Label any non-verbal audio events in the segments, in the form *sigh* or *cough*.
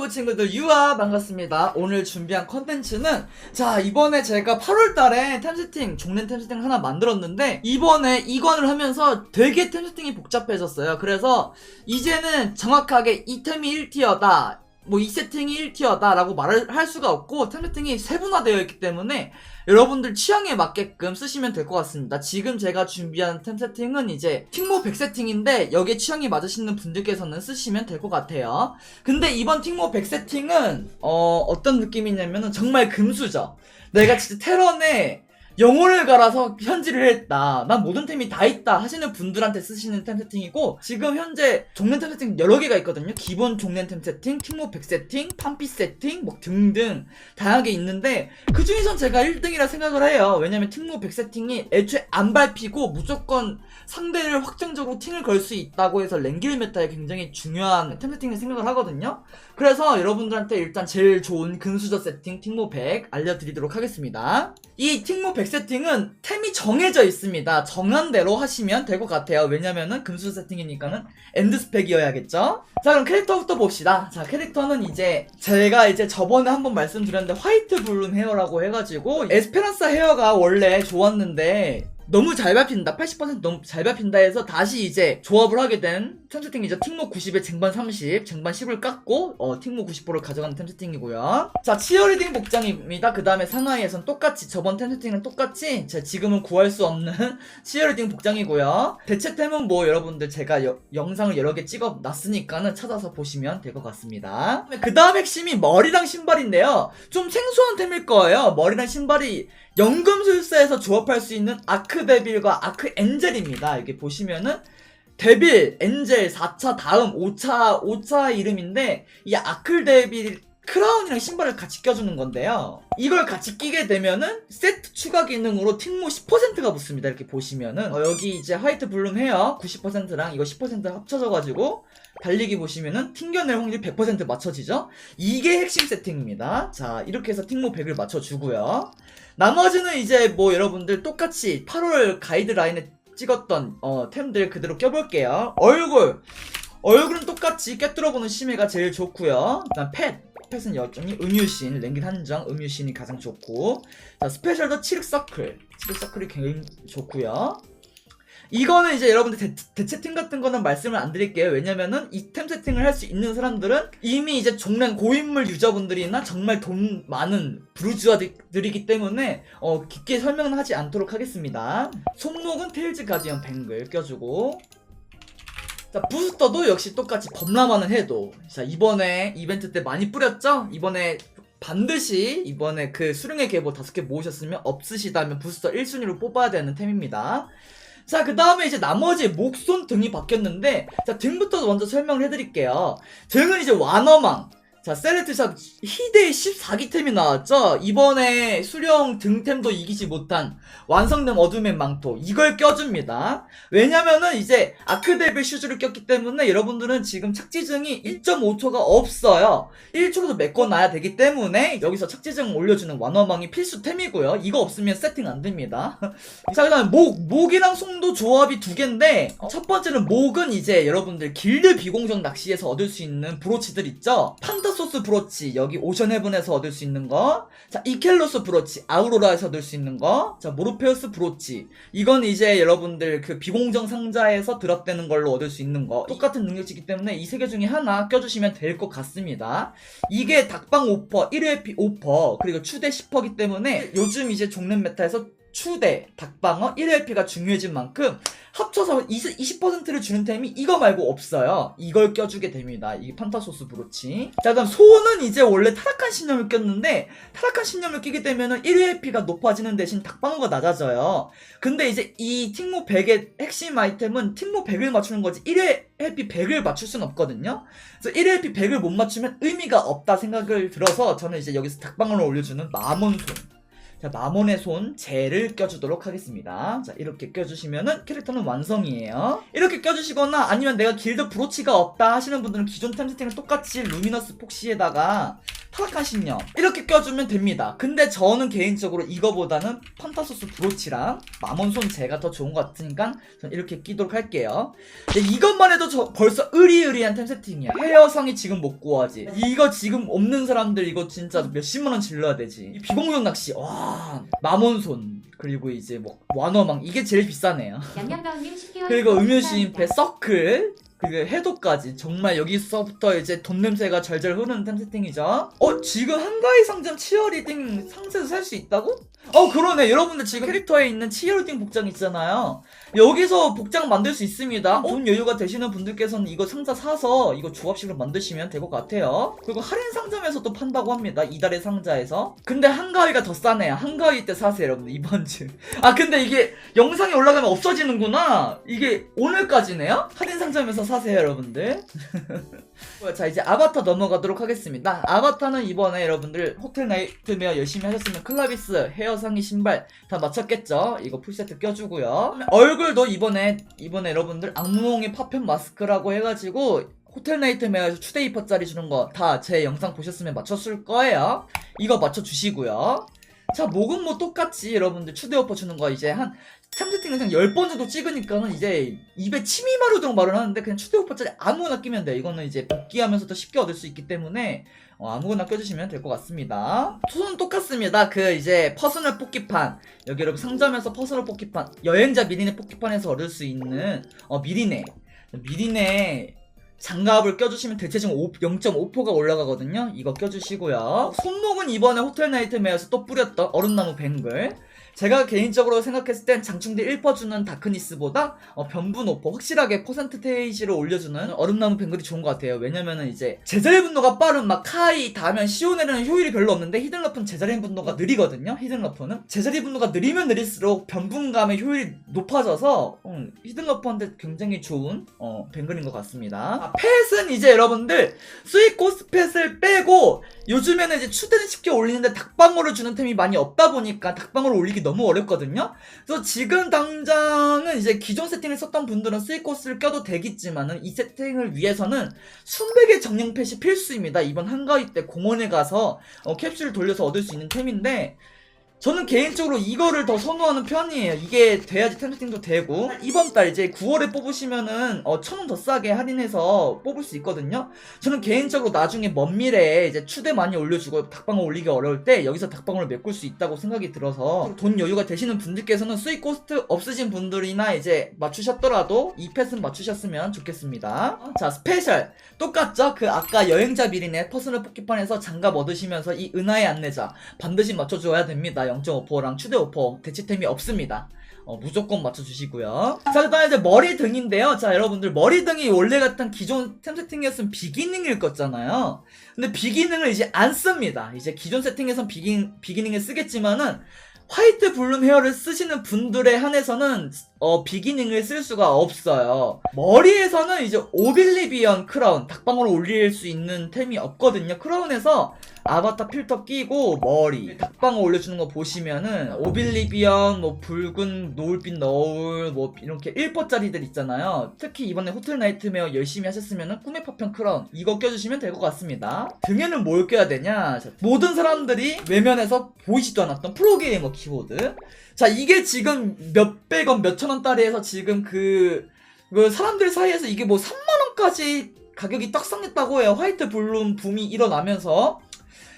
유튜브 친구들 유아 반갑습니다. 오늘 준비한 컨텐츠는 자 이번에 제가 8월달에 템세팅 종랜 템세팅 하나 만들었는데 이번에 이관을 하면서 되게 템세팅이 복잡해졌어요. 그래서 이제는 정확하게 이 템이 1티어다. 뭐 이 세팅이 1티어다 라고 말을 할 수가 없고 템 세팅이 세분화되어 있기 때문에 여러분들 취향에 맞게끔 쓰시면 될 것 같습니다. 지금 제가 준비한 템 세팅은 이제 팅모 100 세팅인데 여기에 취향이 맞으시는 분들께서는 쓰시면 될 것 같아요. 근데 이번 팅모 100 세팅은 어, 어떤 느낌이냐면은 정말 금수저. 내가 진짜 테런에 영혼을 갈아서 현질을 했다. 난 모든 템이 다 있다 하시는 분들한테 쓰시는 템 세팅이고 지금 현재 종랜 템 세팅 여러 개가 있거든요. 기본 종랜 템 세팅, 100 세팅, 팜피 세팅 뭐 등등 다양하게 있는데 그 중에선 제가 1등이라 생각을 해요. 왜냐면 100 세팅이 애초에 안 밟히고 무조건 상대를 확정적으로 팅을 걸 수 있다고 해서 랭길 메타에 굉장히 중요한 템 세팅을 생각을 하거든요. 그래서 여러분들한테 일단 제일 좋은 근수저 세팅 100 알려드리도록 하겠습니다. 이 팅모 100 세팅은 템이 정해져 있습니다. 정한 대로 하시면 될 것 같아요. 왜냐면은 금수저 세팅이니까는 엔드 스펙이어야겠죠? 자 그럼 캐릭터부터 봅시다. 자 캐릭터는 이제 제가 이제 저번에 한번 말씀드렸는데 화이트 블룸 헤어라고 해가지고 에스페란사 헤어가 원래 좋았는데 너무 잘 밟힌다 80% 너무 잘 밟힌다 해서 다시 이제 조합을 하게 된 템세팅이죠. 팅모 90에 쟁반 30 쟁반 10을 깎고 어, 팅모 90%를 가져가는 템세팅이고요. 자 치어리딩 복장입니다. 그 다음에 상하이에선 똑같이 저번 템세팅은 똑같이 제 지금은 구할 수 없는 *laughs* 치어리딩 복장이고요. 대체템은 뭐 여러분들 제가 여- 영상을 여러 개 찍어 놨으니까는 찾아서 보시면 될 것 같습니다. 그 다음 핵심이 머리랑 신발인데요. 좀 생소한 템일 거예요. 머리랑 신발이 연금술사에서 조합할 수 있는 아크 데빌과 아크 엔젤입니다. 여기 보시면은 데빌, 엔젤 4차 다음 5차 5차 이름인데 이 아클 데빌 크라운이랑 신발을 같이 껴주는 건데요. 이걸 같이 끼게 되면은 세트 추가 기능으로 팅모 10%가 붙습니다. 이렇게 보시면은 어, 여기 이제 화이트 블룸 헤어 90%랑 이거 10% 합쳐져가지고 달리기 보시면은 튕겨낼 확률 100% 맞춰지죠? 이게 핵심 세팅입니다. 자 이렇게 해서 팅모 100을 맞춰주고요. 나머지는 이제 뭐 여러분들 똑같이 8월 가이드라인에 찍었던 어, 템들 그대로 껴볼게요. 얼굴. 얼굴은 똑같이 꿰뚫어보는 심해가 제일 좋고요. 일단 펫. 펫은 여전히 음유신, 랭긴 한정, 음유신이 가장 좋고. 자, 스페셜도 칠흑 서클. 칠흑 서클이 굉장히 좋고요. 이거는 이제 여러분들 대, 팀 같은 거는 말씀을 안 드릴게요. 왜냐면은 이템 세팅을 할 수 있는 사람들은 이미 이제 종량 고인물 유저분들이나 정말 돈 많은 부르주아들이기 때문에 어, 깊게 설명은 하지 않도록 하겠습니다. 손목은 테일즈 가디언 뱅글 껴주고 자 부스터도 역시 똑같이 범람하는 해도 자 이번에 이벤트 때 많이 뿌렸죠? 이번에 반드시 이번에 그 수령의 계보 다섯 개 모으셨으면 없으시다면 부스터 1순위로 뽑아야 되는 템입니다. 자, 그 다음에 이제 나머지 목, 손, 등이 바뀌었는데, 자, 등부터 먼저 설명을 해드릴게요. 등은 이제 와너망. 자, 셀레트샵 희대의 14기템이 나왔죠? 이번에 수령 등템도 이기지 못한 완성된 어둠의 망토. 이걸 껴줍니다. 왜냐면은 이제 아크데빌 슈즈를 꼈기 때문에 여러분들은 지금 착지증이 1.5초가 없어요. 1초라도 메꿔놔야 되기 때문에 여기서 착지증 올려주는 완화망이 필수템이고요. 이거 없으면 세팅 안 됩니다. *laughs* 자, 그 다음에 목, 목이랑 송도 조합이 두 개인데, 어, 첫 번째는 목은 이제 여러분들 길드 비공정 낚시에서 얻을 수 있는 브로치들 있죠? 판타 소스 브로치, 여기 오션 헤븐에서 얻을 수 있는 거. 자, 이켈로스 브로치, 아우로라에서 얻을 수 있는 거. 자, 모르페우스 브로치. 이건 이제 여러분들 그 비공정 상자에서 드랍되는 걸로 얻을 수 있는 거. 똑같은 능력치기 때문에 이 세 개 중에 하나 껴주시면 될 것 같습니다. 이게 닭방 5퍼, 1회피 5퍼, 그리고 추대 10퍼기 때문에 요즘 이제 종랜 메타에서 추대, 닭방어, 1LP가 중요해진 만큼 합쳐서 20, 20%를 주는 템이 이거 말고 없어요. 이걸 껴주게 됩니다. 이 판타소스 브로치. 자, 그다음 소는 이제 원래 타락한 신념을 꼈는데 타락한 신념을 끼게 되면은 1LP가 높아지는 대신 닭방어가 낮아져요. 근데 이제 이 팅모 100의 핵심 아이템은 팅모 100을 맞추는 거지 1LP 100을 맞출 순 없거든요. 그래서 1LP 100을 못 맞추면 의미가 없다 생각을 들어서 저는 이제 여기서 닭방어를 올려주는 마몬손. 자, 마몬의 손, 젤을 껴주도록 하겠습니다. 자, 이렇게 껴주시면은 캐릭터는 완성이에요. 이렇게 껴주시거나 아니면 내가 길드 브로치가 없다 하시는 분들은 기존 템 세팅을 똑같이 루미너스 폭시에다가 타락한 신념 이렇게 껴주면 됩니다. 근데 저는 개인적으로 이거보다는 판타소스 브로치랑 마몬손 제가 더 좋은 것 같으니까 저는 이렇게 끼도록 할게요. 근데 이것만 해도 저 벌써 의리의리한 템 세팅이야. 헤어성이 지금 못 구하지. 이거 지금 없는 사람들 이거 진짜 몇십만 원 질러야 되지. 이 비공격 낚시 와 마몬손 그리고 이제 뭐 완어망 이게 제일 비싸네요. 양양가은님 10개월 그리고 음유시인패 서클 그리고 해도까지 정말 여기서부터 이제 돈 냄새가 절절 흐르는 템 세팅이죠. 어 지금 한가위 상점 치어리딩 상세에서 살수 있다고? 어 그러네 여러분들 지금 캐릭터에 있는 치어리딩 복장 있잖아요. 여기서 복장 만들 수 있습니다. 돈 여유가 되시는 분들께서는 이거 상자 사서 이거 조합식으로 만드시면 될 것 같아요. 그리고 할인 상점에서도 판다고 합니다. 이달의 상자에서. 근데 한가위가 더 싸네요. 한가위 때 사세요 여러분들 이번 주. *laughs* 아 근데 이게 영상이 올라가면 없어지는구나. 이게 오늘까지네요? 할인 상점에서 사세요 여러분들. *laughs* 자 이제 아바타 넘어가도록 하겠습니다. 아바타는 이번에 여러분들 호텔 나이트메어 열심히 하셨으면 클라비스, 헤어 상의 신발 다 맞췄겠죠? 이거 풀세트 껴주고요. 얼굴 도 이번에 이번에 여러분들 악몽의 파편 마스크라고 해가지고 호텔 나이트메어에서 추데이퍼짜리 주는 거 다 제 영상 보셨으면 맞췄을 거예요. 이거 맞춰주시고요. 자, 목은 뭐 똑같이 여러분들 추대 오퍼 주는 거 이제 한 템세팅 영상 10번 정도 찍으니까는 이제 입에 침이 마르도록 말을 하는데 그냥 추대오퍼짜리 아무거나 끼면 돼요. 이거는 이제 복귀하면서도 쉽게 얻을 수 있기 때문에 어, 아무거나 껴주시면 될 것 같습니다. 투는 똑같습니다. 그 이제 퍼스널 뽑기판 여기 여러분 상점에서 퍼스널 뽑기판 여행자 미리네 뽑기판에서 얻을 수 있는 어 미리네 미리네 장갑을 껴주시면 대체적으로 0.5%가 올라가거든요. 이거 껴주시고요. 손목은 이번에 호텔 나이트메어에서 또 뿌렸던 얼음나무 뱅글. 제가 개인적으로 생각했을 땐 장충대 1% 주는 다크니스보다 어, 변분 5% 확실하게 퍼센트 테이지를 올려주는 얼음나무 뱅글이 좋은 것 같아요. 왜냐면은 이제 제자리 분노가 빠른 막 카이 다면 시오네르는 효율이 별로 없는데 히든러프는 제자리 분노가 느리거든요. 히든러프는 제자리 분노가 느리면 느릴수록 변분감의 효율이 높아져서 음, 히든러프한테 굉장히 좋은 어, 뱅글인 것 같습니다. 아, 펫은 이제 여러분들 스위코스 펫을 빼고 요즘에는 이제 추대는 쉽게 올리는데 닭방어를 주는 템이 많이 없다 보니까 닭방어를 올리기 너무 어렵거든요. 그래서 지금 당장은 이제 기존 세팅을 썼던 분들은 스위코스를 껴도 되겠지만은 이 세팅을 위해서는 순백의 정령 펫이 필수입니다. 이번 한가위 때 공원에 가서 어, 캡슐 돌려서 얻을 수 있는 템인데 저는 개인적으로 이거를 더 선호하는 편이에요. 이게 돼야지 템스팅도 되고 이번 달 이제 9월에 뽑으시면은 어, 천원 더 싸게 할인해서 뽑을 수 있거든요. 저는 개인적으로 나중에 먼 미래에 이제 추대 많이 올려주고 닭방어 올리기 어려울 때 여기서 닭방어를 메꿀 수 있다고 생각이 들어서 돈 여유가 되시는 분들께서는 수익 코스트 없으신 분들이나 이제 맞추셨더라도 이 펫은 맞추셨으면 좋겠습니다. 자 스페셜 똑같죠? 그 아까 여행자 비리네 퍼스널 뽑기판에서 장갑 얻으시면서 이 은하의 안내자 반드시 맞춰줘야 됩니다. 0.5%랑 추대 5% 대치템이 없습니다. 어, 무조건 맞춰주시고요. 자, 그다음에 이제 머리 등인데요. 자, 여러분들 머리 등이 원래 같은 기존 템 세팅이었으면 비기닝일 거잖아요. 근데 비기닝을 이제 안 씁니다. 이제 기존 세팅에선 비기, 비기닝을 쓰겠지만은 화이트 블룸 헤어를 쓰시는 분들에 한해서는 어, 비기닝을 쓸 수가 없어요. 머리에서는 이제 오빌리비언 크라운, 닭방으로 올릴 수 있는 템이 없거든요. 크라운에서 아바타 필터 끼고 머리 닭방어 올려주는 거 보시면은 오빌리비언 뭐 붉은 노을빛 너울 뭐 이렇게 1%짜리들 있잖아요. 특히 이번에 호텔 나이트메어 열심히 하셨으면은 꿈의 파편 크라운 이거 껴주시면 될 것 같습니다. 등에는 뭘 껴야 되냐? 자, 모든 사람들이 외면에서 보이지도 않았던 프로게이머 키보드. 자 이게 지금 몇백원 몇천원짜리 해서 지금 그, 그 사람들 사이에서 이게 뭐 3만원까지 가격이 떡상했다고 해요. 화이트 블룸 붐이 일어나면서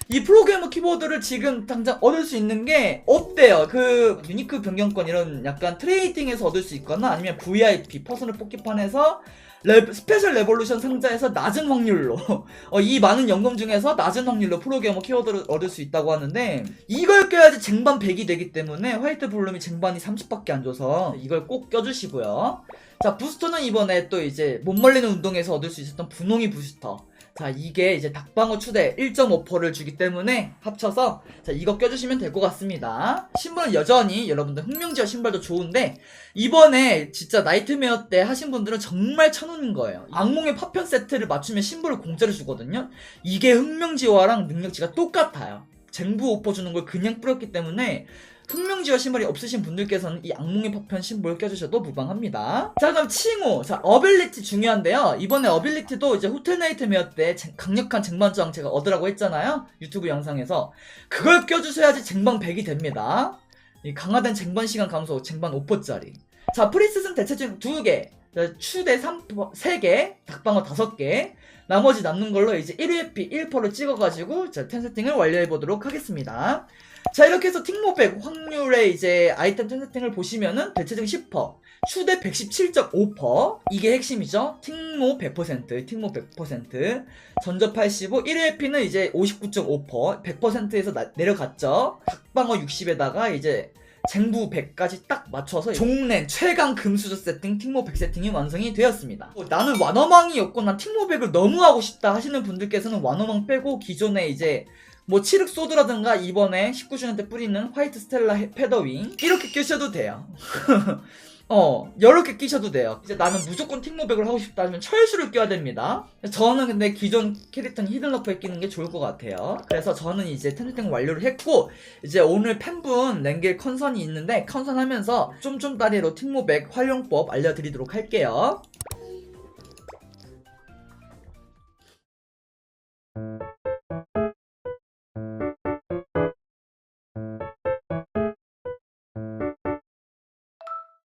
이 프로그래머 키보드를 지금 당장 얻을 수 있는 게 없대요. 그 유니크 변경권 이런 약간 트레이딩에서 얻을 수 있거나 아니면 VIP 퍼스널 뽑기판에서 레, 스페셜 레볼루션 상자에서 낮은 확률로 *laughs* 어, 이 많은 연금 중에서 낮은 확률로 프로게이머 키워드를 얻을 수 있다고 하는데 이걸 껴야지 쟁반 100이 되기 때문에 화이트 블룸이 쟁반이 30밖에 안 줘서 이걸 꼭 껴주시고요. 자 부스터는 이번에 또 이제 못 말리는 운동에서 얻을 수 있었던 분홍이 부스터 자 이게 이제 닭방어 추대 1.5%를 주기 때문에 합쳐서 자 이거 껴주시면 될 것 같습니다. 신발은 여전히 여러분들 흑명지와 신발도 좋은데 이번에 진짜 나이트메어 때 하신 분들은 정말 천운인 거예요. 악몽의 파편 세트를 맞추면 신발을 공짜로 주거든요. 이게 흑명지화랑 능력치가 똑같아요. 쟁부 오퍼 주는 걸 그냥 뿌렸기 때문에 흑명지와 신발이 없으신 분들께서는 이 악몽의 파편 심볼 껴주셔도 무방합니다. 자 그럼 칭호 자 어빌리티 중요한데요. 이번에 어빌리티도 이제 호텔 나이트메어 때 쟁- 강력한 쟁반 저항 제가 얻으라고 했잖아요. 유튜브 영상에서 그걸 껴주셔야지 쟁반 100이 됩니다. 이 강화된 쟁반 시간 감소 쟁반 5%짜리 자 프리셋은 대체적으로 2개 추대 3, 3개 닭방어 5개 나머지 남는 걸로 이제 1회피 1%를 찍어가지고 자, 텐 세팅을 완료해보도록 하겠습니다. 자, 이렇게 해서 팅모백 확률의 이제 아이템 텐 세팅을 보시면은 대체적인 10%, 추대 117.5%, 이게 핵심이죠. 팅모 100%, 팅모 100%, 전저 85, 1회피는 이제 59.5%, 100%에서 내려갔죠. 닭방어 60에다가 이제 쟁부 100까지 딱 맞춰서 종랜 최강 금수저 세팅 팅모 100 세팅이 완성이 되었습니다. 어, 나는 완어망이었고 난 팅모 100을 너무 하고 싶다 하시는 분들께서는 완어망 빼고 기존에 이제 뭐 칠흑 소드라든가 이번에 19주년 때 뿌리는 화이트 스텔라 헤- 패더윙 이렇게 끼셔도 돼요. *laughs* 어, 개 끼셔도 돼요. 이제 나는 무조건 팅모백을 하고 싶다 하면 철수를 껴야 됩니다. 저는 근데 기존 캐릭터는 히든러프에 끼는 게 좋을 것 같아요. 그래서 저는 이제 텐트팅 완료를 했고, 이제 오늘 팬분 랭겔 컨선이 있는데, 컨선 하면서 쫌쫌 다리로 팅모백 활용법 알려드리도록 할게요.